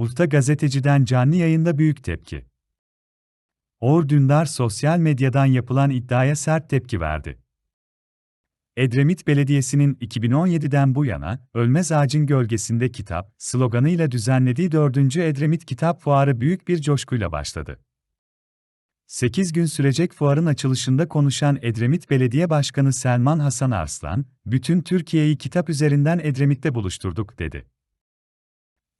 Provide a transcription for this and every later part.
Usta gazeteciden canlı yayında büyük tepki. Uğur Dündar sosyal medyadan yapılan iddiaya sert tepki verdi. Edremit Belediyesi'nin 2017'den bu yana Ölmez Ağacın Gölgesinde Kitap sloganıyla düzenlediği 4. Edremit Kitap Fuarı büyük bir coşkuyla başladı. 8 gün sürecek fuarın açılışında konuşan Edremit Belediye Başkanı Selman Hasan Arslan, bütün Türkiye'yi kitap üzerinden Edremit'te buluşturduk dedi.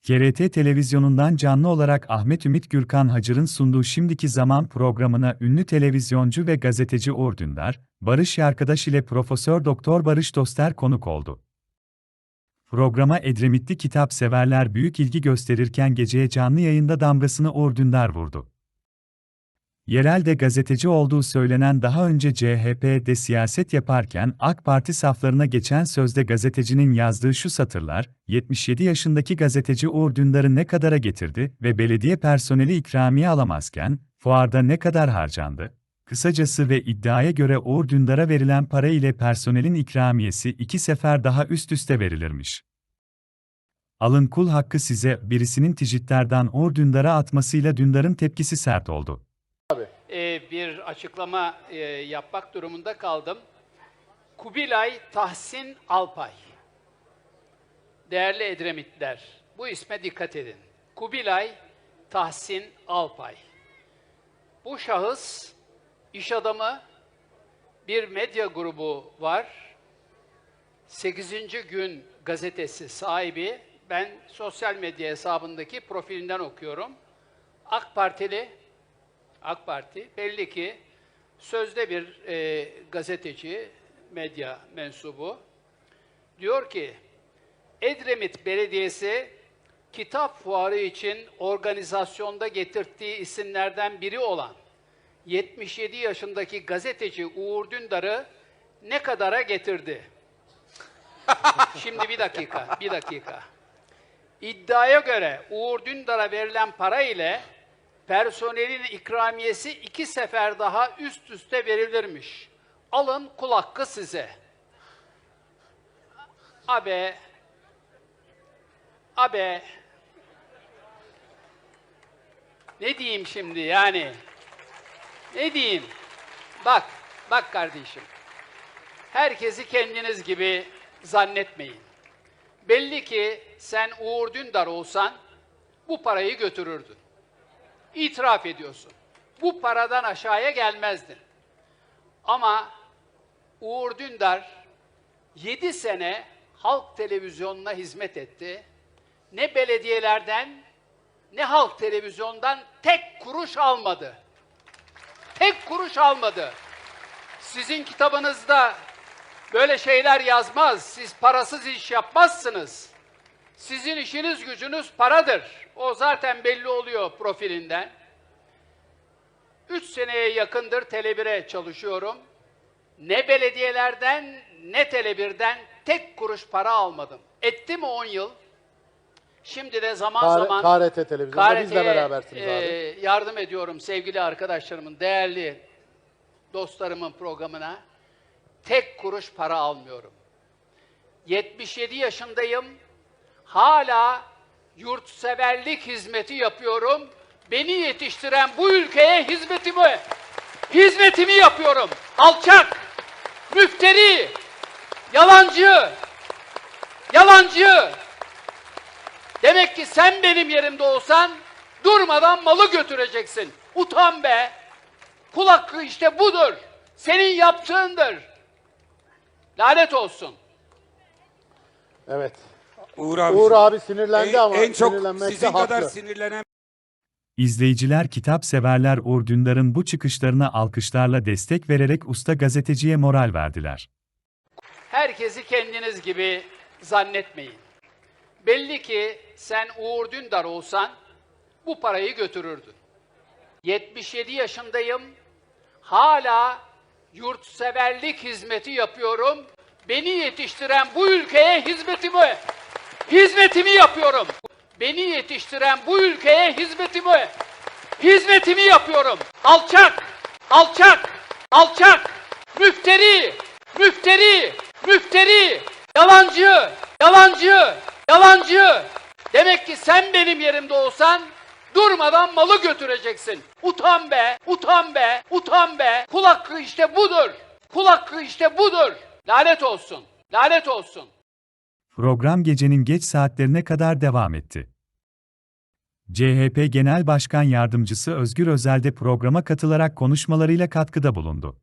GRT televizyonundan canlı olarak Ahmet Ümit Gürkan Hacır'ın sunduğu Şimdiki Zaman programına ünlü televizyoncu ve gazeteci Uğur Dündar, Barış Yarkadaş ile Profesör Doktor Barış Doster konuk oldu. Programa Edremitli kitap severler büyük ilgi gösterirken geceye canlı yayında damgasını Uğur Dündar vurdu. Yerelde gazeteci olduğu söylenen daha önce CHP'de siyaset yaparken AK Parti saflarına geçen sözde gazetecinin yazdığı şu satırlar, 77 yaşındaki gazeteci Uğur Dündar'ı ne kadara getirdi ve belediye personeli ikramiye alamazken, fuarda ne kadar harcandı? Kısacası ve iddiaya göre Uğur Dündar'a verilen para ile personelin ikramiyesi iki sefer daha üst üste verilirmiş. Alın kul hakkı size birisinin tijitlerden Uğur Dündar'a atmasıyla Dündar'ın tepkisi sert oldu. E, bir açıklama e, yapmak durumunda kaldım. Kubilay Tahsin Alpay. Değerli Edremitler, bu isme dikkat edin. Kubilay Tahsin Alpay. Bu şahıs iş adamı, bir medya grubu var. 8. gün gazetesi sahibi. Ben sosyal medya hesabındaki profilinden okuyorum. AK Partili, AK Parti belli ki sözde bir e, gazeteci, medya mensubu diyor ki Edremit Belediyesi kitap fuarı için organizasyonda getirdiği isimlerden biri olan 77 yaşındaki gazeteci Uğur Dündar'ı ne kadara getirdi? Şimdi bir dakika, bir dakika. İddiaya göre Uğur Dündar'a verilen para ile personelin ikramiyesi iki sefer daha üst üste verilirmiş. Alın kul hakkı size. Abe, abe, ne diyeyim şimdi yani? Ne diyeyim? Bak, bak kardeşim. Herkesi kendiniz gibi zannetmeyin. Belli ki sen Uğur Dündar olsan bu parayı götürürdün. İtiraf ediyorsun. Bu paradan aşağıya gelmezdin. Ama Uğur Dündar 7 sene halk televizyonuna hizmet etti. Ne belediyelerden ne halk televizyondan tek kuruş almadı. Tek kuruş almadı. Sizin kitabınızda böyle şeyler yazmaz. Siz parasız iş yapmazsınız. Sizin işiniz gücünüz paradır. O zaten belli oluyor profilinden. Üç seneye yakındır Tele1'e çalışıyorum. Ne belediyelerden ne Tele1'den tek kuruş para almadım. Etti mi 10 yıl? Şimdi de zaman Kar- zaman KRT Televizyon'da biz de berabersiniz abi. e, yardım ediyorum sevgili arkadaşlarımın, değerli dostlarımın programına. Tek kuruş para almıyorum. 77 yaşındayım. Hala yurtseverlik hizmeti yapıyorum. Beni yetiştiren bu ülkeye hizmetimi hizmetimi yapıyorum. Alçak, müfteri, yalancı, yalancı. Demek ki sen benim yerimde olsan durmadan malı götüreceksin. Utan be. Kul hakkı işte budur. Senin yaptığındır. Lanet olsun. Evet. Uğur abi. Uğur abi sinirlendi en, ama en çok sizin kadar haklı. sinirlenen İzleyiciler kitap severler Uğur Dündar'ın bu çıkışlarına alkışlarla destek vererek usta gazeteciye moral verdiler. Herkesi kendiniz gibi zannetmeyin. Belli ki sen Uğur Dündar olsan bu parayı götürürdün. 77 yaşındayım. Hala yurtseverlik hizmeti yapıyorum. Beni yetiştiren bu ülkeye hizmetimi hizmetimi yapıyorum. Beni yetiştiren bu ülkeye hizmetimi hizmetimi yapıyorum. Alçak, alçak, alçak, müfteri, müfteri, müfteri, yalancı, yalancı, yalancı. Demek ki sen benim yerimde olsan durmadan malı götüreceksin. Utan be, utan be, utan be. Kul işte budur. Kul işte budur. Lanet olsun, lanet olsun. Program gecenin geç saatlerine kadar devam etti. CHP Genel Başkan Yardımcısı Özgür Özel de programa katılarak konuşmalarıyla katkıda bulundu.